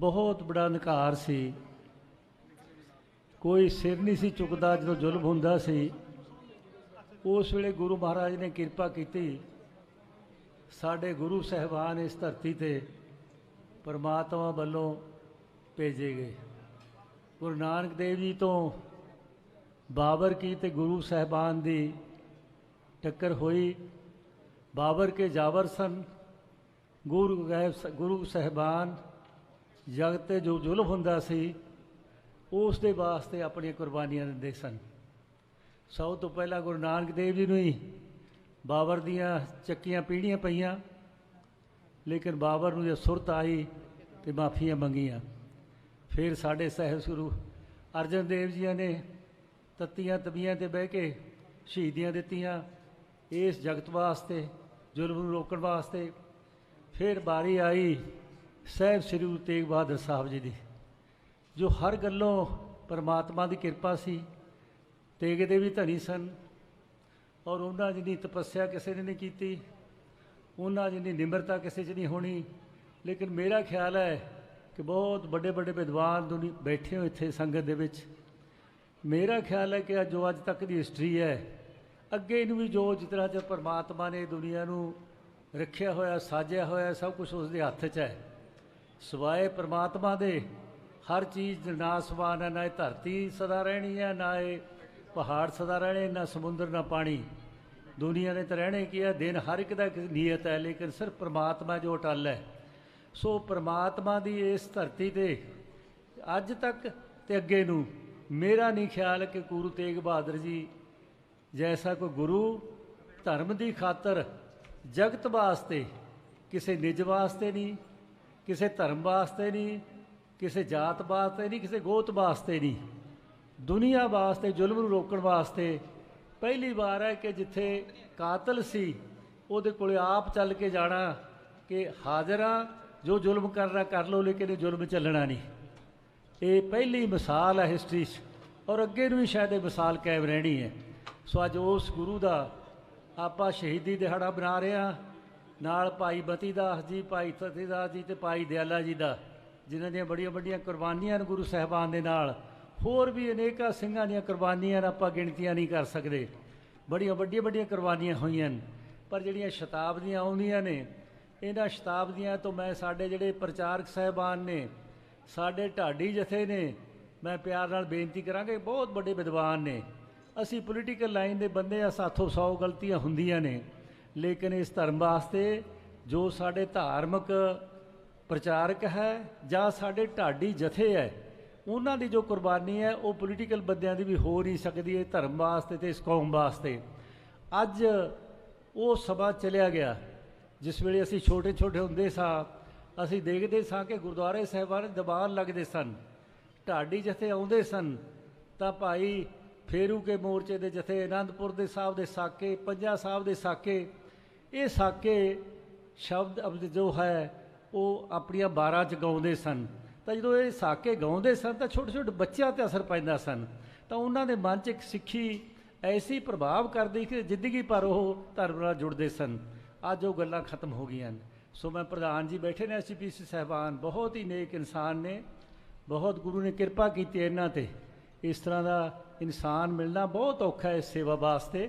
ਬਹੁਤ ਬੜਾ ਨਿਕਾਰ ਸੀ। ਕੋਈ ਸਿਰ ਨਹੀਂ ਸੀ ਚੁੱਕਦਾ, ਜਦੋਂ ਜ਼ੁਲਮ ਹੁੰਦਾ ਸੀ, ਉਸ ਵੇਲੇ ਗੁਰੂ ਮਹਾਰਾਜ ਨੇ ਕਿਰਪਾ ਕੀਤੀ। ਸਾਡੇ ਗੁਰੂ ਸਹਿਬਾਨ ਇਸ ਧਰਤੀ ਤੇ ਪਰਮਾਤਮਾ ਵੱਲੋਂ ਭੇਜੇ ਗਏ। ਗੁਰੂ ਨਾਨਕ ਦੇਵ ਜੀ ਤੋਂ ਬਾਬਰ ਕੀ ਤੇ ਗੁਰੂ ਸਹਿਬਾਨ ਦੀ ਟੱਕਰ ਹੋਈ। ਬਾਬਰ ਕੇ ਜਾਵਰ ਸਨ। ਗੁਰੂ ਗੁਰੂ ਸਹਿਬਾਨ ਜਗਤ ਤੇ ਜੋ ਜ਼ੁਲਮ ਹੁੰਦਾ ਸੀ, ਉਸ ਦੇ ਵਾਸਤੇ ਆਪਣੀਆਂ ਕੁਰਬਾਨੀਆਂ ਦਿੰਦੇ ਸਨ। ਸਭ ਤੋਂ ਪਹਿਲਾਂ ਗੁਰੂ ਨਾਨਕ ਦੇਵ ਜੀ ਨੂੰ ਹੀ ਬਾਬਰ ਦੀਆਂ ਚੱਕੀਆਂ ਪੀੜੀਆਂ ਪਈਆਂ, ਲੇਕਿਨ ਬਾਬਰ ਨੂੰ ਜੇ ਸੁਰਤ ਆਈ ਤੇ ਮਾਫੀਆਂ ਮੰਗੀਆਂ। ਫਿਰ ਸਾਡੇ ਸਹਿਬ ਗੁਰੂ ਅਰਜਨ ਦੇਵ ਜੀ ਨੇ ਤੱਤੀਆਂ ਤਬੀਆਂ ਤੇ ਬਹਿ ਕੇ ਸ਼ਹੀਦੀਆਂ ਦਿੱਤੀਆਂ ਇਸ ਜਗਤ ਵਾਸਤੇ, ਜ਼ੁਲਮ ਨੂੰ ਰੋਕਣ ਵਾਸਤੇ। ਫਿਰ ਬਾਰੀ ਆਈ ਸਹਿਬ ਸ੍ਰੀ ਗੁਰੂ ਤੇਗ ਬਹਾਦਰ ਸਾਹਿਬ ਜੀ ਦੀ, ਜੋ ਹਰ ਗੱਲੋਂ ਪਰਮਾਤਮਾ ਦੀ ਕਿਰਪਾ ਸੀ, ਤੇਗ ਦੇ ਵੀ ਧਨੀ ਸਨ, ਔਰ ਉਹਨਾਂ ਜਿੰਨੀ ਤਪੱਸਿਆ ਕਿਸੇ ਨੇ ਨਹੀਂ ਕੀਤੀ, ਉਹਨਾਂ ਜਿੰਨੀ ਨਿਮਰਤਾ ਕਿਸੇ 'ਚ ਨਹੀਂ ਹੋਣੀ, ਲੇਕਿਨ ਮੇਰਾ ਖਿਆਲ ਹੈ ਕਿ ਬਹੁਤ ਵੱਡੇ ਵੱਡੇ ਵਿਦਵਾਨ ਦੁਨੀ ਬੈਠੇ ਹੋ ਇੱਥੇ ਸੰਗਤ ਦੇ ਵਿੱਚ। ਮੇਰਾ ਖਿਆਲ ਹੈ ਕਿ ਜੋ ਅੱਜ ਤੱਕ ਦੀ ਹਿਸਟਰੀ ਹੈ। ਅੱਗੇ ਨੂੰ ਵੀ ਜੋ ਜਿਸ ਤਰ੍ਹਾਂ ਜੇ ਪਰਮਾਤਮਾ ਨੇ ਦੁਨੀਆ ਨੂੰ ਰੱਖਿਆ ਹੋਇਆ, ਸਾਜਿਆ ਹੋਇਆ, ਸਭ ਕੁਝ ਉਸ ਦੇ ਹੱਥ 'ਚ ਹੈ। ਸਵਾਏ ਪਰਮਾਤਮਾ ਦੇ। ਹਰ ਚੀਜ਼ ਨਾਸਵਾਨ ਹੈ ਨਾ ਇਹ ਧਰਤੀ ਸਦਾ ਰਹਿਣੀ ਹੈ, ਨਾ ਇਹ ਪਹਾੜ ਸਦਾ ਰਹਿਣੇ, ਨਾ ਸਮੁੰਦਰ, ਨਾ ਪਾਣੀ। ਦੁਨੀਆ ਨੇ ਤਾਂ ਰਹਿਣੇ ਕੀ ਹੈ? ਦਿਨ ਹਰ ਇੱਕ ਦਾ ਇੱਕ ਨੀਅਤ ਹੈ, ਲੇਕਿਨ ਸਿਰਫ ਪਰਮਾਤਮਾ ਜੋ ਅਟਲ ਹੈ। ਸੋ ਪਰਮਾਤਮਾ ਦੀ ਇਸ ਧਰਤੀ ਤੇ ਅੱਜ ਤੱਕ ਤੇ ਅੱਗੇ ਨੂੰ ਮੇਰਾ ਨਹੀਂ ਖਿਆਲ ਕਿ ਗੁਰੂ ਤੇਗ ਬਹਾਦਰ ਜੀ ਜੈਸਾ ਕੋਈ ਗੁਰੂ ਧਰਮ ਦੀ ਖਾਤਰ ਜਗਤ ਵਾਸਤੇ ਕਿਸੇ ਨਿਜ ਵਾਸਤੇ ਨਹੀਂ ਕਿਸੇ ਧਰਮ ਵਾਸਤੇ ਨਹੀਂ, ਕਿਸੇ ਜਾਤ ਵਾਸਤੇ ਨਹੀਂ, ਕਿਸੇ ਗੋਤ ਵਾਸਤੇ ਨਹੀਂ। ਦੁਨੀਆ ਵਾਸਤੇ, ਜ਼ੁਲਮ ਨੂੰ ਰੋਕਣ ਵਾਸਤੇ ਪਹਿਲੀ ਵਾਰ ਹੈ ਕਿ ਜਿੱਥੇ ਕਾਤਲ ਸੀ, ਉਹਦੇ ਕੋਲੇ ਆਪ ਚੱਲ ਕੇ ਜਾਣਾ ਕਿ ਹਾਜ਼ਰਾਂ ਜੋ ਜ਼ੁਲਮ ਕਰਨਾ ਕਰ ਲਓ, ਲੇਕਿਨ ਇਹ ਜ਼ੁਲਮ ਚੱਲਣਾ ਨਹੀਂ। ਇਹ ਪਹਿਲੀ ਮਿਸਾਲ ਹੈ ਹਿਸਟਰੀ 'ਚ, ਔਰ ਅੱਗੇ ਨੂੰ ਵੀ ਸ਼ਾਇਦ ਇਹ ਮਿਸਾਲ ਕਾਇਮ ਰਹਿਣੀ ਹੈ। ਸੋ ਅੱਜ ਉਸ ਗੁਰੂ ਦਾ ਆਪਾਂ ਸ਼ਹੀਦੀ ਦਿਹਾੜਾ ਬਣਾ ਰਹੇ ਹਾਂ। ਨਾਲ ਭਾਈ ਬਤੀ ਦਾਸ ਜੀ, ਭਾਈ ਸਤੀ ਦਾਸ ਜੀ ਤੇ ਭਾਈ ਦਿਆਲਾ ਜੀ ਦਾ, ਜਿਨ੍ਹਾਂ ਦੀਆਂ ਬੜੀਆਂ ਵੱਡੀਆਂ ਕੁਰਬਾਨੀਆਂ ਨੇ ਗੁਰੂ ਸਾਹਿਬਾਨ ਦੇ ਨਾਲ। ਹੋਰ ਵੀ ਅਨੇਕਾਂ ਸਿੰਘਾਂ ਦੀਆਂ ਕੁਰਬਾਨੀਆਂ ਆਪਾਂ ਗਿਣਤੀਆਂ ਨਹੀਂ ਕਰ ਸਕਦੇ। ਬੜੀਆਂ ਵੱਡੀਆਂ ਵੱਡੀਆਂ ਕੁਰਬਾਨੀਆਂ ਹੋਈਆਂ ਨੇ ਪਰ ਜਿਹੜੀਆਂ ਸ਼ਤਾਬਦੀਆਂ ਆਉਂਦੀਆਂ ਨੇ, ਇਹਨਾਂ ਸ਼ਤਾਬਦੀਆਂ ਤੋਂ ਮੈਂ ਸਾਡੇ ਜਿਹੜੇ ਪ੍ਰਚਾਰਕ ਸਾਹਿਬਾਨ ਨੇ, ਸਾਡੇ ਢਾਡੀ ਜਥੇ ਨੇ, ਮੈਂ ਪਿਆਰ ਨਾਲ ਬੇਨਤੀ ਕਰਾਂਗਾ ਬਹੁਤ ਵੱਡੇ ਵਿਦਵਾਨ ਨੇ। ਅਸੀਂ ਪੋਲੀਟੀਕਲ ਲਾਈਨ ਦੇ ਬੰਦੇ ਆ, ਸਾਥੋਂ 100 ਗਲਤੀਆਂ ਹੁੰਦੀਆਂ ਨੇ। ਲੇਕਿਨ ਇਸ ਧਰਮ ਵਾਸਤੇ ਜੋ ਸਾਡੇ ਧਾਰਮਿਕ ਪ੍ਰਚਾਰਕ ਹੈ ਜਾਂ ਸਾਡੇ ਢਾਡੀ ਜਥੇ ਹੈ, ਉਹਨਾਂ ਦੀ ਜੋ ਕੁਰਬਾਨੀ ਹੈ, ਉਹ ਪੋਲੀਟੀਕਲ ਬੰਦਿਆਂ ਦੀ ਵੀ ਹੋ ਨਹੀਂ ਸਕਦੀ ਹੈ ਧਰਮ ਵਾਸਤੇ ਤੇ ਇਸ ਕੌਮ ਵਾਸਤੇ। ਅੱਜ ਉਹ ਸਮਾਂ ਚਲਿਆ ਗਿਆ, ਜਿਸ ਵੇਲੇ ਅਸੀਂ ਛੋਟੇ ਛੋਟੇ ਹੁੰਦੇ ਸਾਂ, ਅਸੀਂ ਦੇਖਦੇ ਸਾਂ ਕਿ ਗੁਰਦੁਆਰੇ ਸਾਹਿਬਾਨ ਦੀਵਾਨ ਲੱਗਦੇ ਸਨ, ਢਾਡੀ ਜਥੇ ਆਉਂਦੇ ਸਨ, ਤਾਂ ਭਾਈ ਫੇਰੂ ਕੇ ਮੋਰਚੇ ਦੇ ਜਥੇ ਆਨੰਦਪੁਰ ਦੇ ਸਾਹਿਬ ਦੇ ਸਾਕੇ, ਪੰਜਾ ਸਾਹਿਬ ਦੇ ਸਾਕੇ, ਇਹ ਸਾਕੇ ਸ਼ਬਦ ਅਬਦ ਜੋ ਹੈ, ਉਹ ਆਪਣੀਆਂ ਬਾਰਾਂ ਚ ਗਾਉਂਦੇ ਸਨ। ਤਾਂ ਜਦੋਂ ਇਹ ਸਾਕੇ ਗਾਉਂਦੇ ਸਨ, ਤਾਂ ਛੋਟੇ ਛੋਟੇ ਬੱਚਿਆਂ ਤੇ ਅਸਰ ਪੈਂਦਾ ਸਨ। ਤਾਂ ਉਹਨਾਂ ਦੇ ਮਨ 'ਚ ਇੱਕ ਸਿੱਖੀ ਐਸੀ ਪ੍ਰਭਾਵ ਕਰਦੀ ਕਿ ਜ਼ਿੰਦਗੀ ਭਰ ਉਹ ਧਰਮ ਨਾਲ ਜੁੜਦੇ ਸਨ। ਅੱਜ ਉਹ ਗੱਲਾਂ ਖਤਮ ਹੋ ਗਈਆਂ ਨੇ। ਸੋ ਮੈਂ ਪ੍ਰਧਾਨ ਜੀ ਬੈਠੇ ਨੇ ਐਸਪੀਸੀ ਸਹਿਬਾਨ, ਬਹੁਤ ਹੀ ਨੇਕ ਇਨਸਾਨ ਨੇ। ਬਹੁਤ ਗੁਰੂ ਨੇ ਕਿਰਪਾ ਕੀਤੀ ਇਹਨਾਂ ਤੇ। ਇਸ ਤਰ੍ਹਾਂ ਦਾ ਇਨਸਾਨ ਮਿਲਣਾ ਬਹੁਤ ਔਖਾ ਹੈ ਇਸ ਸੇਵਾ ਵਾਸਤੇ।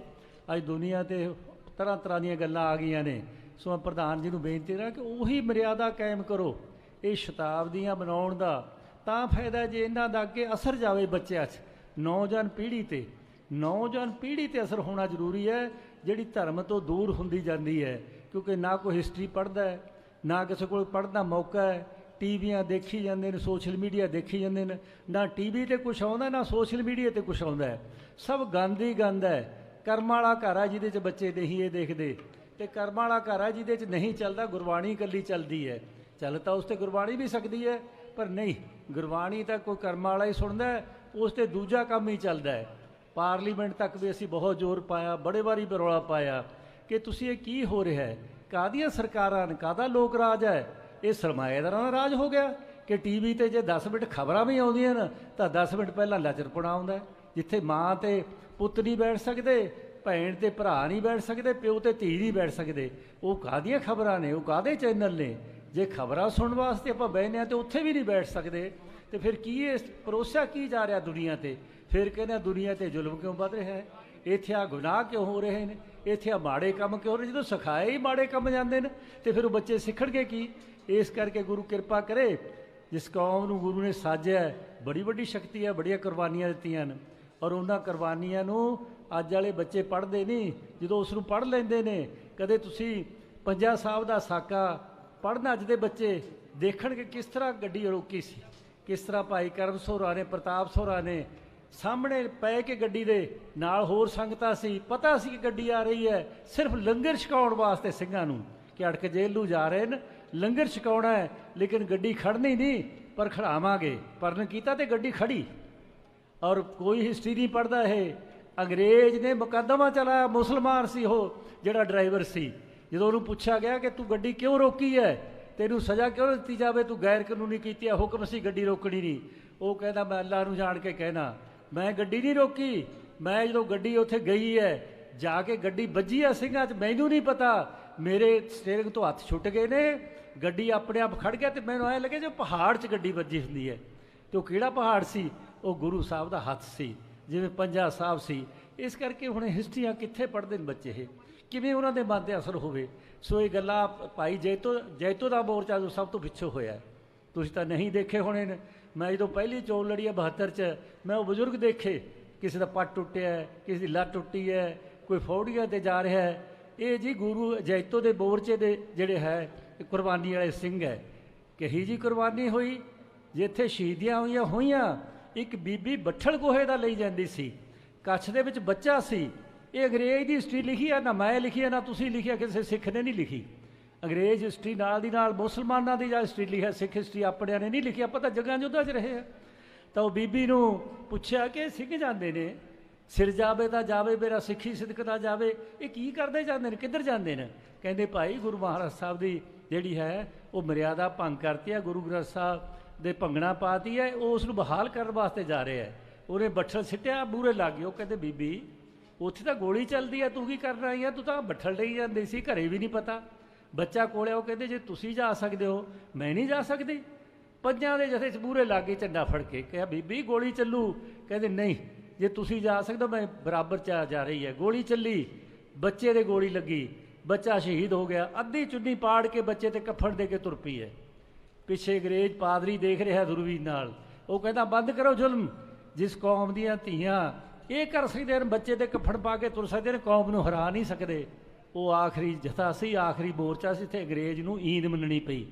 ਅੱਜ ਦੁਨੀਆ ਤੇ ਤਰ੍ਹਾਂ ਤਰ੍ਹਾਂ ਦੀਆਂ ਗੱਲਾਂ ਆ ਗਈਆਂ ਨੇ। ਸੋ ਮੈਂ ਪ੍ਰਧਾਨ ਜੀ ਨੂੰ ਬੇਨਤੀ ਕਰਾਂ ਕਿ ਉਹੀ ਮਰਿਆਦਾ ਕਾਇਮ ਕਰੋ। ਇਹ ਸ਼ਤਾਬਦੀਆਂ ਬਣਾਉਣ ਦਾ ਤਾਂ ਫਾਇਦਾ ਜੇ ਇਹਨਾਂ ਦਾ ਅੱਗੇ ਅਸਰ ਜਾਵੇ ਬੱਚਿਆਂ 'ਚ। ਨੌਜਵਾਨ ਪੀੜ੍ਹੀ ਤੇ, ਨੌਜਵਾਨ ਪੀੜ੍ਹੀ ਤੇ ਅਸਰ ਹੋਣਾ ਜ਼ਰੂਰੀ ਹੈ, ਜਿਹੜੀ ਧਰਮ ਤੋਂ ਦੂਰ ਹੁੰਦੀ ਜਾਂਦੀ ਹੈ। ਕਿਉਂਕਿ ਨਾ ਕੋਈ ਹਿਸਟਰੀ ਪੜ੍ਹਦਾ ਹੈ, ਨਾ ਕਿਸੇ ਕੋਲ ਪੜ੍ਹਨ ਦਾ ਮੌਕਾ ਹੈ ਟੀਵੀਆਂ ਦੇਖੀ ਜਾਂਦੇ ਨੇ, ਸੋਸ਼ਲ ਮੀਡੀਆ ਦੇਖੀ ਜਾਂਦੇ ਨੇ, ਨਾ ਟੀਵੀ ਤੇ ਕੁਝ ਆਉਂਦਾ, ਨਾ ਸੋਸ਼ਲ ਮੀਡੀਆ ਤੇ ਕੁਝ ਆਉਂਦਾ ਸਭ ਗੰਦ ਹੀ ਗੰਦ ਹੈ। ਕਰਮ ਵਾਲਾ ਘਰ ਆ ਜਿਹਦੇ 'ਚ ਬੱਚੇ ਨਹੀਂ ਇਹ ਦੇਖਦੇ। ਤੇ ਕਰਮ ਵਾਲਾ ਘਰ ਆ ਜਿਹਦੇ 'ਚ ਨਹੀਂ ਚੱਲਦਾ, ਗੁਰਬਾਣੀ ਇਕੱਲੀ ਚੱਲਦੀ ਹੈ। ਚੱਲ ਤਾਂ ਉਸ ਤੇ ਗੁਰਬਾਣੀ ਵੀ ਸਕਦੀ ਹੈ, ਪਰ ਨਹੀਂ, ਗੁਰਬਾਣੀ ਤਾਂ ਕੋਈ ਕਰਮ ਵਾਲਾ ਹੀ ਸੁਣਦਾ ਉਸ ਤੇ ਦੂਜਾ ਕੰਮ ਹੀ ਚੱਲਦਾ ਹੈ। ਪਾਰਲੀਮੈਂਟ ਤੱਕ ਵੀ ਅਸੀਂ ਬਹੁਤ ਜ਼ੋਰ ਪਾਇਆ, ਬੜੇ ਵਾਰੀ ਬਰੌਲਾ ਪਾਇਆ। ਕਿ ਤੁਸੀਂ ਇਹ ਕੀ ਹੋ ਰਿਹਾ ਹੈ? ਕਾਹਦੀਆਂ ਸਰਕਾਰਾਂ ਨੇ, ਕਾਹਦਾ ਲੋਕ ਰਾਜ ਹੈ? ਇਹ ਸਰਮਾਏਦਾਰਾਂ ਦਾ ਰਾਜ ਹੋ ਗਿਆ ਕਿ ਟੀਵੀ ਤੇ ਜੇ 10 ਮਿੰਟ ਖਬਰਾਂ ਵੀ ਆਉਂਦੀਆਂ ਨੇ, ਤਾਂ 10 ਮਿੰਟ ਪਹਿਲਾਂ ਲਚਰਪਣਾ ਆਉਂਦਾ ਜਿੱਥੇ ਮਾਂ ਤੇ ਪੁੱਤ ਨਹੀਂ ਬੈਠ ਸਕਦੇ, ਭੈਣ ਤੇ ਭਰਾ ਨਹੀਂ ਬੈਠ ਸਕਦੇ, ਪਿਓ ਤੇ ਧੀ ਨਹੀਂ ਬੈਠ ਸਕਦੇ, ਉਹ ਕਾਹਦੀਆਂ ਖਬਰਾਂ ਨੇ, ਉਹ ਕਾਹਦੇ ਚੈਨਲ ਨੇ? ਜੇ ਖਬਰਾਂ ਸੁਣਨ ਵਾਸਤੇ ਆਪਾਂ ਬਹਿਨੇ ਆ ਤੇ ਉੱਥੇ ਵੀ ਨਹੀਂ ਬੈਠ ਸਕਦੇ, ਤੇ ਫਿਰ ਕੀ ਇਹ ਪਰੋਸਿਆ ਕੀ ਜਾ ਰਿਹਾ ਦੁਨੀਆ ਤੇ? ਫਿਰ ਕਹਿੰਦੇ ਆ ਦੁਨੀਆ ਤੇ ਜ਼ੁਲਮ ਕਿਉਂ ਵੱਧ ਰਿਹਾ ਹੈ? ਇੱਥੇ ਆ ਗੁਨਾਹ ਕਿਉਂ ਹੋ ਰਹੇ ਨੇ? ਇੱਥੇ ਆ ਮਾੜੇ ਕੰਮ ਕਿਉਂ ਨੇ? ਜਦੋਂ ਸਿਖਾਏ ਹੀ ਮਾੜੇ ਕੰਮ ਜਾਂਦੇ ਨੇ, ਤੇ ਫਿਰ ਉਹ ਬੱਚੇ ਸਿੱਖਣਗੇ ਕੀ? ਇਸ ਕਰਕੇ ਗੁਰੂ ਕਿਰਪਾ ਕਰੇ, ਜਿਸ ਕੌਮ ਨੂੰ ਗੁਰੂ ਨੇ ਸਾਜਿਆ ਬੜੀ ਵੱਡੀ ਸ਼ਕਤੀ ਹੈ, ਬੜੀਆਂ ਕੁਰਬਾਨੀਆਂ ਦਿੱਤੀਆਂ ਨੇ। ਔਰ ਉਹਨਾਂ ਕੁਰਬਾਨੀਆਂ ਨੂੰ ਅੱਜ ਵਾਲੇ ਬੱਚੇ ਪੜ੍ਹਦੇ ਨਹੀਂ, ਜਦੋਂ ਉਸ ਨੂੰ ਪੜ੍ਹ ਲੈਂਦੇ ਨੇ, ਕਦੇ ਤੁਸੀਂ ਪੰਜਾ ਸਾਹਿਬ ਦਾ ਸਾਕਾ ਪੜ੍ਹਨ ਅੱਜ ਦੇ ਬੱਚੇ, ਦੇਖਣਗੇ ਕਿਸ ਤਰ੍ਹਾਂ ਗੱਡੀ ਰੋਕੀ ਸੀ। ਕਿਸ ਤਰ੍ਹਾਂ ਭਾਈ ਕਰਮ ਸੋਹਰਾ ਨੇ, ਪ੍ਰਤਾਪ ਸੋਹਰਾ ਨੇ ਸਾਹਮਣੇ ਪੈ ਕੇ ਗੱਡੀ ਦੇ ਨਾਲ ਹੋਰ ਸੰਗਤਾਂ ਸੀ, ਪਤਾ ਸੀ ਕਿ ਗੱਡੀ ਆ ਰਹੀ ਹੈ, ਸਿਰਫ ਲੰਗਰ ਛਕਾਉਣ ਵਾਸਤੇ ਸਿੰਘਾਂ ਨੂੰ ਕਿ ਅੜਕ ਜੇਲ੍ਹ ਨੂੰ ਜਾ ਰਹੇ ਨੇ ਲੰਗਰ ਛਕਾਉਣਾ ਹੈ, ਲੇਕਿਨ ਗੱਡੀ ਖੜਨੀ ਨਹੀਂ, ਪਰ ਖੜਾਵਾਂਗੇ ਪਰਨ ਕੀਤਾ ਤੇ ਗੱਡੀ ਖੜੀ ਔਰ ਕੋਈ ਹਿਸਟਰੀ ਨਹੀਂ ਪੜਦਾ ਇਹ। ਅੰਗਰੇਜ਼ ਨੇ ਮੁਕੱਦਮਾ ਚਲਾਇਆ, ਮੁਸਲਮਾਨ ਸੀ ਉਹ, ਜਿਹੜਾ ਡਰਾਈਵਰ ਸੀ। ਜਦੋਂ ਉਹਨੂੰ ਪੁੱਛਿਆ ਗਿਆ ਕਿ ਤੂੰ ਗੱਡੀ ਕਿਉਂ ਰੋਕੀ ਹੈ ਤੈਨੂੰ ਸਜ਼ਾ ਕਿਉਂ ਦਿੱਤੀ ਜਾਵੇ, ਤੂੰ ਗੈਰ ਕਾਨੂੰਨੀ ਕੀਤੀ ਹੈ, ਹੁਕਮ ਸੀ ਗੱਡੀ ਰੋਕਣੀ ਨਹੀਂ। ਉਹ ਕਹਿੰਦਾ, ਮੈਂ ਅੱਲਾ ਨੂੰ ਜਾਣ ਕੇ ਕਹਿਣਾ ਮੈਂ ਗੱਡੀ ਨਹੀਂ ਰੋਕੀ। ਮੈਂ ਜਦੋਂ ਗੱਡੀ ਉੱਥੇ ਗਈ ਹੈ, ਜਾ ਕੇ ਗੱਡੀ ਵੱਜੀ ਆ ਸਿੰਘਾਂ 'ਚ, ਮੈਨੂੰ ਨਹੀਂ ਪਤਾ। ਮੇਰੇ ਸਟੀਅਰਿੰਗ ਤੋਂ ਹੱਥ ਛੁੱਟ ਗਏ ਨੇ। ਗੱਡੀ ਆਪਣੇ ਆਪ ਖੜ ਗਿਆ ਤੇ ਮੈਨੂੰ ਐ ਲੱਗੇ ਜੋ ਪਹਾੜ 'ਚ ਗੱਡੀ ਵੱਜੀ ਹੁੰਦੀ ਹੈ। ਤੇ ਉਹ ਕਿਹੜਾ ਪਹਾੜ ਸੀ? ਉਹ ਗੁਰੂ ਸਾਹਿਬ ਦਾ ਹੱਥ ਸੀ, ਜਿਵੇਂ ਪੰਜਾ ਸਾਹਿਬ ਸੀ। ਇਸ ਕਰਕੇ ਹੁਣ ਹਿਸਟਰੀਆਂ ਕਿੱਥੇ ਪੜ੍ਹਦੇ ਨੇ ਬੱਚੇ ਇਹ? ਕਿਵੇਂ ਉਹਨਾਂ ਦੇ ਮਨ ਤੇ ਅਸਰ ਹੋਵੇ? ਸੋ ਇਹ ਗੱਲਾਂ ਭਾਈ ਜੈਤੋ ਜੈਤੋ ਦਾ ਮੋਰਚਾ ਜੋ ਸਭ ਤੋਂ ਪਿੱਛੋਂ ਹੋਇਆ ਤੁਸੀਂ ਤਾਂ ਨਹੀਂ ਦੇਖੇ ਹੋਣੇ ਨੇ। ਮੈਂ ਜਦੋਂ ਪਹਿਲੀ ਚੋਣ ਲੜੀ ਹੈ 72 ਚ, ਮੈਂ ਉਹ ਬਜ਼ੁਰਗ ਦੇਖੇ, ਕਿਸੇ ਦਾ ਪੱਟ ਟੁੱਟਿਆ ਕਿਸੇ ਦੀ ਲੱਤ ਟੁੱਟੀ ਹੈ, ਕੋਈ ਫੌੜੀਆਂ ਤੇ ਜਾ ਰਿਹਾ ਹੈ। ਇਹ ਜੀ ਗੁਰੂ ਜੈਤੋ ਦੇ ਮੋਰਚੇ ਦੇ ਜਿਹੜੇ ਹੈ ਕੁਰਬਾਨੀ ਵਾਲੇ ਸਿੰਘ ਹੈ। ਕਹੀ ਜੀ ਕੁਰਬਾਨੀ ਹੋਈ, ਜਿੱਥੇ ਸ਼ਹੀਦੀਆਂ ਹੋਈਆਂ ਹੋਈਆਂ, ਇੱਕ ਬੀਬੀ ਬੱਠਲ ਗੋਹੇ ਦਾ ਲਈ ਜਾਂਦੀ ਸੀ। ਕੱਛ ਦੇ ਵਿੱਚ ਬੱਚਾ ਸੀ। ਇਹ ਅੰਗਰੇਜ਼ ਦੀ ਹਿਸਟਰੀ ਲਿਖੀ ਹੈ ਨਾ ਮੈਂ ਲਿਖੀ ਆ, ਨਾ ਤੁਸੀਂ ਲਿਖੀ ਆ, ਕਿਸੇ ਸਿੱਖ ਨੇ ਨਹੀਂ ਲਿਖੀ। ਅੰਗਰੇਜ਼ ਹਿਸਟਰੀ ਨਾਲ ਦੀ ਨਾਲ ਮੁਸਲਮਾਨਾਂ ਦੀ ਜਾਂ ਹਿਸਟਰੀ ਲਿਖਿਆ, ਸਿੱਖ ਹਿਸਟਰੀ ਆਪਣਿਆਂ ਨੇ ਨਹੀਂ ਲਿਖੀ ਆਪਾਂ ਤਾਂ ਜਗ੍ਹਾ ਜੁੱਦਾਂ 'ਚ ਰਹੇ ਆ। ਤਾਂ ਉਹ ਬੀਬੀ ਨੂੰ ਪੁੱਛਿਆ ਕਿ ਸਿੱਖ ਜਾਂਦੇ ਨੇ? ਸਿਰ ਜਾਵੇ ਤਾਂ ਜਾਵੇ, ਮੇਰਾ ਸਿੱਖੀ ਸਿਦਕ ਦਾ ਜਾਵੇ। ਇਹ ਕੀ ਕਰਦੇ ਜਾਂਦੇ ਨੇ? ਕਿੱਧਰ ਜਾਂਦੇ ਨੇ? ਕਹਿੰਦੇ, ਭਾਈ ਗੁਰੂ ਮਹਾਰਾਜ ਸਾਹਿਬ ਦੀ ਜਿਹੜੀ ਹੈ, ਉਹ ਮਰਿਆਦਾ ਭੰਗ ਕਰਤੀ ਹੈ। ਗੁਰੂ ਗ੍ਰੰਥ ਸਾਹਿਬ ਦੇ ਭੰਗਣਾ ਪਾਤੀ ਹੈ। ਉਹ ਉਸ ਨੂੰ ਬਹਾਲ ਕਰਨ ਵਾਸਤੇ ਜਾ ਰਿਹਾ ਹੈ। ਉਹਨੇ ਬੱਠਲ ਸਿੱਟਿਆ, ਬੂਰੇ ਲੱਗ ਗਏ। ਉਹ ਕਹਿੰਦੇ, ਬੀਬੀ, ਉੱਥੇ ਤਾਂ ਗੋਲੀ ਚੱਲਦੀ ਹੈ। ਤੂੰ ਕੀ ਕਰਨਾ ਆਈ ਹੈ? ਤੂੰ ਤਾਂ ਬੱਠਲ ਲਈ ਜਾਂਦੀ ਸੀ। ਘਰੇ ਵੀ ਨਹੀਂ ਪਤਾ। ਬੱਚਾ ਕੋਲੇ, ਉਹ ਕਹਿੰਦੇ, ਜੇ ਤੁਸੀਂ ਜਾ ਸਕਦੇ ਹੋ, ਮੈਂ ਨਹੀਂ ਜਾ ਸਕਦੀ। ਪੰਜਾਂ ਦੇ ਜਥੇ ਚ ਬੂਰੇ ਲਾਗੇ ਝੰਡਾ ਫੜ ਕੇ ਕਿਹਾ, ਬੀਬੀ, ਗੋਲੀ ਚੱਲੂ। ਕਹਿੰਦੇ, ਨਹੀਂ, ਜੇ ਤੁਸੀਂ ਜਾ ਸਕਦੇ ਹੋ, ਮੈਂ ਬਰਾਬਰ ਚ ਆ ਜਾ ਰਹੀ ਹੈ। ਗੋਲੀ ਚੱਲੀ, ਬੱਚੇ ਦੇ ਗੋਲੀ ਲੱਗੀ, ਬੱਚਾ ਸ਼ਹੀਦ ਹੋ ਗਿਆ। ਅੱਧੀ ਚੁੰਨੀ ਪਾੜ ਕੇ ਬੱਚੇ ਤੇ ਕਫਨ ਦੇ ਕੇ ਤੁਰ ਪਈ ਹੈ। ਪਿੱਛੇ ਅੰਗਰੇਜ਼ ਪਾਦਰੀ ਦੇਖ ਰਿਹਾ ਦੁਰਬੀਨ ਨਾਲ। ਉਹ ਕਹਿੰਦਾ, ਬੰਦ ਕਰੋ ਜ਼ੁਲਮ। ਜਿਸ ਕੌਮ ਦੀਆਂ ਧੀਆਂ, ਇਹ ਕਰ ਸਕਦੇ ਨੇ ਬੱਚੇ ਤੇ ਕਫਨ ਪਾ ਕੇ ਤੁਰ ਸਕਦੇ ਨੇ ਕੌਮ ਨੂੰ ਹਰਾ ਨਹੀਂ ਸਕਦੇ। ਉਹ ਆਖਰੀ ਜਥਾ ਸੀ, ਆਖਰੀ ਮੋਰਚਾ ਸੀ ਤੇ ਅੰਗਰੇਜ਼ ਨੂੰ ਈਂਦ ਮੰਨਣੀ ਪਈ।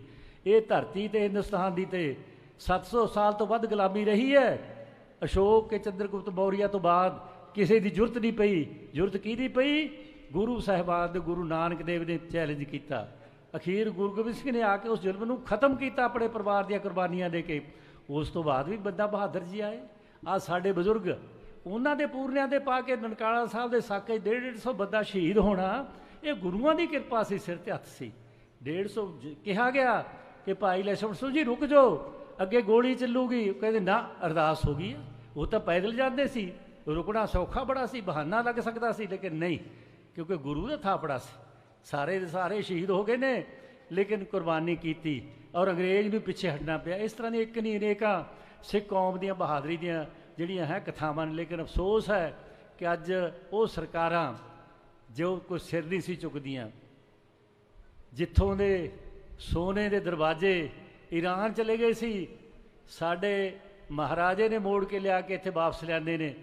ਇਹ ਧਰਤੀ ਤੇ ਹਿੰਦੁਸਤਾਨ ਦੀ ਤੇ 700 ਸਾਲ ਤੋਂ ਵੱਧ ਗੁਲਾਮੀ ਰਹੀ ਹੈ। ਅਸ਼ੋਕ ਕੇ ਚੰਦਰਗੁਪਤ ਮੌਰੀਆ ਤੋਂ ਬਾਅਦ ਕਿਸੇ ਦੀ ਜ਼ਰੂਰਤ ਨਹੀਂ ਪਈ। ਜ਼ਰੂਰਤ ਕਿਹਦੀ ਪਈ? ਗੁਰੂ ਸਾਹਿਬਾਨ ਦੇ ਗੁਰੂ ਨਾਨਕ ਦੇਵ ਨੇ ਚੈਲੰਜ ਕੀਤਾ। ਅਖੀਰ ਗੁਰੂ ਗੋਬਿੰਦ ਸਿੰਘ ਨੇ ਆ ਕੇ ਉਸ ਜ਼ੁਲਮ ਨੂੰ ਖਤਮ ਕੀਤਾ ਆਪਣੇ ਪਰਿਵਾਰ ਦੀਆਂ ਕੁਰਬਾਨੀਆਂ ਦੇ ਕੇ। ਉਸ ਤੋਂ ਬਾਅਦ ਵੀ ਬੰਦਾ ਬਹਾਦਰ ਜੀ ਆਏ। ਆ ਸਾਡੇ ਬਜ਼ੁਰਗ, ਉਹਨਾਂ ਦੇ ਪੂਰਨਿਆਂ ਦੇ ਪਾ ਕੇ ਨਨਕਾਣਾ ਸਾਹਿਬ ਦੇ ਸਾਕੇ 150 ਬੰਦਾ ਸ਼ਹੀਦ ਹੋਣਾ। ਇਹ ਗੁਰੂਆਂ ਦੀ ਕਿਰਪਾ ਸੀ, ਸਿਰ ਤੇ ਹੱਥ ਸੀ। 150 ਜ- ਕਿਹਾ ਗਿਆ ਕਿ ਭਾਈ ਲਛਮਣ ਸਿੰਘ ਜੀ, ਰੁਕ ਜਾਓ, ਅੱਗੇ ਗੋਲੀ ਚੱਲੂਗੀ। ਕਹਿੰਦੇ, ਨਾ, ਅਰਦਾਸ ਹੋ ਗਈ ਹੈ। ਉਹ ਤਾਂ ਪੈਦਲ ਜਾਂਦੇ ਸੀ। ਰੁਕਣਾ ਸੌਖਾ ਬੜਾ ਸੀ, ਬਹਾਨਾ ਲੱਗ ਸਕਦਾ ਸੀ, ਲੇਕਿਨ ਨਹੀਂ, ਕਿਉਂਕਿ ਗੁਰੂ ਦਾ ਥਾਪੜਾ ਸੀ। ਸਾਰੇ ਦੇ ਸਾਰੇ ਸ਼ਹੀਦ ਹੋ ਗਏ ਨੇ, ਲੇਕਿਨ ਕੁਰਬਾਨੀ ਕੀਤੀ ਔਰ ਅੰਗਰੇਜ਼ ਨੂੰ ਪਿੱਛੇ ਹਟਣਾ ਪਿਆ। ਇਸ ਤਰ੍ਹਾਂ ਦੀ ਇੱਕ ਨਹੀਂ, ਅਨੇਕਾਂ ਸਿੱਖ ਕੌਮ ਦੀਆਂ ਬਹਾਦਰੀ ਦੀਆਂ ਜਿਹੜੀਆਂ ਹੈ ਕਥਾਵਾਂ ਨੇ, ਲੇਕਿਨ ਅਫਸੋਸ ਹੈ ਕਿ ਅੱਜ ਉਹ ਸਰਕਾਰਾਂ ਜੋ ਕੋਈ ਸਿਰ ਨਹੀਂ ਸੀ ਚੁੱਕਦੀਆਂ। ਜਿੱਥੋਂ ਦੇ ਸੋਨੇ ਦੇ ਦਰਵਾਜ਼ੇ ਈਰਾਨ ਚਲੇ ਗਏ ਸੀ, ਸਾਡੇ ਮਹਾਰਾਜੇ ਨੇ ਮੋੜ ਕੇ ਲਿਆ ਕੇ ਇੱਥੇ ਵਾਪਸ ਲਿਆਂਦੇ ਨੇ।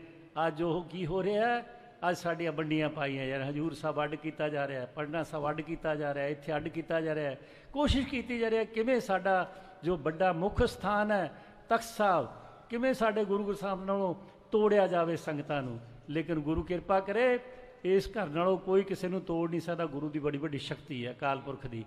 ਅੱਜ ਉਹ ਕੀ ਹੋ ਰਿਹਾ ਹੈ? ਅੱਜ ਸਾਡੀਆਂ ਵੰਡੀਆਂ ਪਾਈਆਂ ਯਾਰ ਹਜੂਰ ਸਾਹਿਬ ਅੱਡ ਕੀਤਾ ਜਾ ਰਿਹਾ ਹੈ, ਪਟਨਾ ਸਾਹਿਬ ਅੱਡ ਕੀਤਾ ਜਾ ਰਿਹਾ ਇੱਥੇ ਅੱਡ ਕੀਤਾ ਜਾ ਰਿਹਾ ਕੋਸ਼ਿਸ਼ ਕੀਤੀ ਜਾ ਰਹੀ ਹੈ, ਕਿਵੇਂ ਸਾਡਾ ਜੋ ਵੱਡਾ ਮੁੱਖ ਸਥਾਨ ਹੈ, ਤਖਤ ਸਾਹਿਬ, ਕਿਵੇਂ ਸਾਡੇ ਗੁਰੂ ਗ੍ਰੰਥ ਸਾਹਿਬ ਨਾਲੋਂ ਤੋੜਿਆ ਜਾਵੇ ਸੰਗਤਾਂ ਨੂੰ। ਲੇਕਿਨ ਗੁਰੂ ਕਿਰਪਾ ਕਰੇ ਇਸ ਘਰ ਨਾਲੋਂ ਕੋਈ ਕਿਸੇ ਨੂੰ ਤੋੜ ਨਹੀਂ ਸਕਦਾ, ਗੁਰੂ ਦੀ ਬੜੀ ਵੱਡੀ ਸ਼ਕਤੀ ਹੈ ਅਕਾਲ ਪੁਰਖ ਦੀ।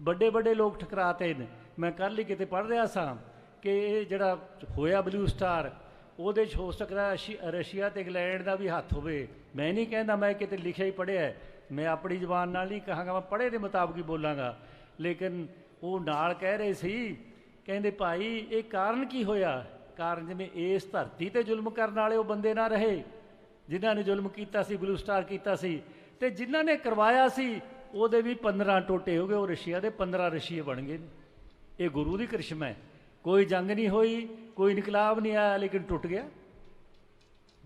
ਵੱਡੇ ਵੱਡੇ ਲੋਕ ਠਕਰਾਤੇ ਨੇ। ਮੈਂ ਕੱਲ ਹੀ ਕਿਤੇ ਪੜ੍ਹ ਰਿਹਾ ਸਾਂ ਕਿ ਇਹ ਜਿਹੜਾ ਹੋਇਆ ਬਲੂ ਸਟਾਰ ਉਹਦੇ 'ਚ ਹੋ ਸਕਦਾ ਰਸ਼ੀ- ਰਸ਼ੀਆ ਤੇ ਇੰਗਲੈਂਡ ਦਾ ਵੀ ਹੱਥ ਹੋਵੇ। ਮੈਂ ਨਹੀਂ ਕਹਿੰਦਾ ਮੈਂ ਕਿਤੇ ਲਿਖਿਆ ਹੀ ਪੜ੍ਹਿਆ ਮੈਂ ਆਪਣੀ ਜ਼ੁਬਾਨ ਨਾਲ ਨਹੀਂ ਕਹਾਂਗਾ, ਮੈਂ ਪੜ੍ਹੇ ਦੇ ਮੁਤਾਬਕ ਹੀ ਬੋਲਾਂਗਾ। ਲੇਕਿਨ ਉਹ ਨਾਲ ਕਹਿ ਰਹੇ ਸੀ, ਕਹਿੰਦੇ ਭਾਈ, ਇਹ ਕਾਰਨ ਕੀ ਹੋਇਆ? ਕਾਰਨ ਜਿਵੇਂ ਇਸ ਧਰਤੀ ਤੇ ਜ਼ੁਲਮ ਕਰਨ ਵਾਲੇ ਉਹ ਬੰਦੇ ਨਾ ਰਹੇ। ਜਿਨ੍ਹਾਂ ਨੇ ਜ਼ੁਲਮ ਕੀਤਾ ਸੀ, ਬਲੂ ਸਟਾਰ ਕੀਤਾ ਸੀ, ਤੇ ਜਿਨ੍ਹਾਂ ਨੇ ਕਰਵਾਇਆ ਸੀ, ਉਹਦੇ ਵੀ 15 ਟੋਟੇ ਹੋ ਗਏ, ਉਹ ਰਸ਼ੀਆ ਦੇ 15 ਰਸ਼ੀਏ ਬਣ ਗਏ ਇਹ ਗੁਰੂ ਦੀ ਕ੍ਰਿਸ਼ਮਾ ਹੈ। ਕੋਈ ਜੰਗ ਨਹੀਂ ਹੋਈ, ਕੋਈ ਇਨਕਲਾਬ ਨਹੀਂ ਆਇਆ, ਲੇਕਿਨ ਟੁੱਟ ਗਿਆ।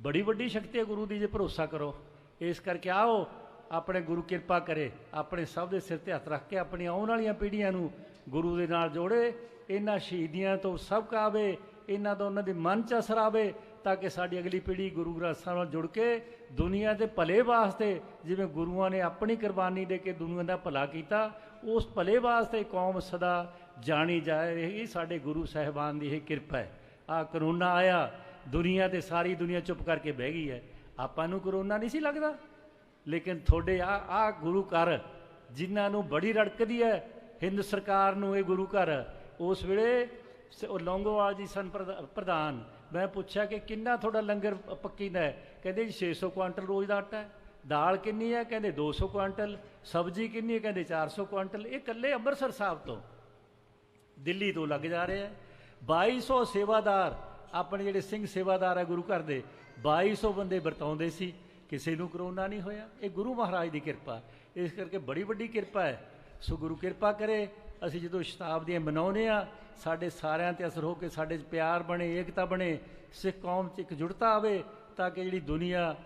ਬੜੀ ਵੱਡੀ ਸ਼ਕਤੀ ਹੈ ਗੁਰੂ ਦੀ, ਜੇ ਭਰੋਸਾ ਕਰੋ। ਇਸ ਕਰਕੇ ਆਓ, ਆਪਣੇ ਗੁਰੂ ਕਿਰਪਾ ਕਰੇ, ਆਪਣੇ ਸਭ ਦੇ ਸਿਰ ਤੇ ਹੱਥ ਰੱਖ ਕੇ, ਆਪਣੀ ਆਉਣ ਵਾਲੀਆਂ ਪੀੜ੍ਹੀਆਂ ਨੂੰ ਗੁਰੂ ਦੇ ਨਾਲ ਜੋੜੇ। ਇਹਨਾਂ ਸ਼ਹੀਦੀਆਂ ਤੋਂ ਸਬਕ ਆਵੇ ਇਹਨਾਂ ਦਾ ਉਹਨਾਂ ਦੇ ਮਨ ਚ ਅਸਰ ਆਵੇ। ਤਾਂ ਕਿ ਸਾਡੀ ਅਗਲੀ ਪੀੜ੍ਹੀ ਗੁਰੂ ਗ੍ਰੰਥ ਸਾਹਿਬ ਨਾਲ ਜੁੜ ਕੇ ਦੁਨੀਆ ਦੇ ਭਲੇ ਵਾਸਤੇ ਜਿਵੇਂ ਗੁਰੂਆਂ ਨੇ ਆਪਣੀ ਕੁਰਬਾਨੀ ਦੇ ਕੇ ਦੁਨੀਆ ਦਾ ਭਲਾ ਕੀਤਾ, ਉਸ ਭਲੇ ਵਾਸਤੇ ਕੌਮ ਸਦਾ ਜਾਣੀ ਜਾ ਰਹੀ ਸਾਡੇ ਗੁਰੂ ਸਾਹਿਬਾਨ ਦੀ ਇਹ ਕਿਰਪਾ ਹੈ। ਆ ਕਰੋਨਾ ਆਇਆ, ਦੁਨੀਆ ਤੇ ਸਾਰੀ ਦੁਨੀਆ ਚੁੱਪ ਕਰਕੇ ਬਹਿ ਗਈ ਹੈ। ਆਪਾਂ ਨੂੰ ਕਰੋਨਾ ਨਹੀਂ ਸੀ ਲੱਗਦਾ। ਲੇਕਿਨ ਤੁਹਾਡੇ ਆ ਆ ਗੁਰੂ ਘਰ ਜਿਨ੍ਹਾਂ ਨੂੰ ਬੜੀ ਰੜਕਦੀ ਹੈ, ਹਿੰਦ ਸਰਕਾਰ ਨੂੰ ਇਹ ਗੁਰੂ ਘਰ, ਉਸ ਵੇਲੇ ਲੌਂਗੋਵਾਲ ਜੀ ਸਨ ਪ੍ਰਧਾ- ਪ੍ਰਧਾਨ। ਮੈਂ ਪੁੱਛਿਆ ਕਿ ਕਿੰਨਾ ਤੁਹਾਡਾ ਲੰਗਰ ਪ- ਪੱਕੀਦਾ ਹੈ? ਕਹਿੰਦੇ ਜੀ 600 ਕੁਆਂਟਲ ਰੋਜ਼ ਦਾ ਆਟਾ ਹੈ। ਦਾਲ ਕਿੰਨੀ ਹੈ? ਕਹਿੰਦੇ 200 ਕੁਆਂਟਲ। ਸਬਜ਼ੀ ਕਿੰਨੀ ਹੈ? ਕਹਿੰਦੇ 400 ਕੁਆਂਟਲ। ਇਹ ਇਕੱਲੇ ਅੰਮ੍ਰਿਤਸਰ ਸਾਹਿਬ ਤੋਂ ਦਿੱਲੀ ਤੋਂ ਲੱਗ ਜਾ ਰਿਹਾ ਹੈ। 2200 ਸੇਵਾਦਾਰ, ਆਪਣੇ ਜਿਹੜੇ ਸਿੰਘ ਸੇਵਾਦਾਰ ਹੈ ਗੁਰੂ ਘਰ ਦੇ 2200 ਬੰਦੇ ਵਰਤਾਉਂਦੇ ਸੀ। ਕਿਸੇ ਨੂੰ ਕਰੋਨਾ ਨਹੀਂ ਹੋਇਆ। ਇਹ ਗੁਰੂ ਮਹਾਰਾਜ ਦੀ ਕਿਰਪਾ। ਇਸ ਕਰਕੇ ਬੜੀ ਵੱਡੀ ਕਿਰਪਾ ਹੈ। ਸੋ ਗੁਰੂ ਕਿਰਪਾ ਕਰੇ। ਅਸੀਂ ਜਦੋਂ ਸ਼ਤਾਬਦੀਆਂ ਮਨਾਉਂਦੇ ਆ ਸਾਡੇ ਸਾਰਿਆਂ ਤੇ ਅਸਰ ਹੋ ਕੇ ਸਾਡੇ 'ਚ ਪਿਆਰ ਬਣੇ, ਏਕਤਾ ਬਣੇ, ਸਿੱਖ ਕੌਮ 'ਚ ਇੱਕ ਜੁੜਤਾ ਆਵੇ, ਤਾਂ ਕਿ ਜਿਹੜੀ ਦੁਨੀਆ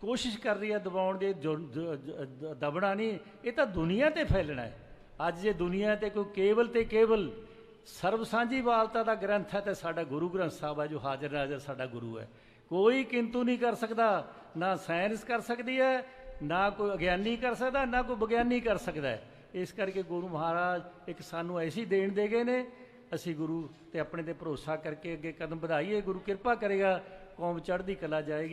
ਕੋਸ਼ਿਸ਼ ਕਰ ਰਹੀ ਹੈ ਦਬਾਉਣ ਦੀ, ਜੋ- ਜ- ਜ- ਦਬਣਾ ਨਹੀਂ, ਇਹ ਤਾਂ ਦੁਨੀਆ ਤੇ ਫੈਲਣਾ ਹੈ। ਅੱਜ ਜੇ ਦੁਨੀਆ ਤੇ ਕੋਈ ਕੇਵਲ ਤੇ ਕੇਵਲ ਸਰਬ ਸਾਂਝੀ ਵਾਲਤਾ ਦਾ ਗ੍ਰੰਥ ਹੈ, ਤੇ ਸਾਡਾ ਗੁਰੂ ਗ੍ਰੰਥ ਸਾਹਿਬ ਹੈ, ਜੋ ਹਾਜ਼ਰ ਨਾਜ਼ਰ ਸਾਡਾ ਗੁਰੂ ਹੈ। ਕੋਈ ਕਿੰਤੂ ਨਹੀਂ ਕਰ ਸਕਦਾ, ਨਾ ਸਾਇੰਸ ਕਰ ਸਕਦੀ ਹੈ, ਨਾ ਕੋਈ ਅਗਿਆਨੀ ਕਰ ਸਕਦਾ, ਨਾ ਕੋਈ ਵਿਗਿਆਨੀ ਕਰ ਸਕਦਾ ਹੈ। ਇਸ ਕਰਕੇ ਗੁਰੂ ਮਹਾਰਾਜ ਇੱਕ ਸਾਨੂੰ ਐਸੀ ਦੇਣ ਦੇ ਗਏ ਨੇ, ਅਸੀਂ ਗੁਰੂ ਤੇ ਆਪਣੇ ਤੇ ਭਰੋਸਾ ਕਰਕੇ ਅੱਗੇ ਕਦਮ ਵਧਾਈਏ, ਗੁਰੂ ਕਿਰਪਾ ਕਰੇਗਾ, ਕੌਮ ਚੜ੍ਹਦੀ ਕਲਾ ਜਾਏਗੀ।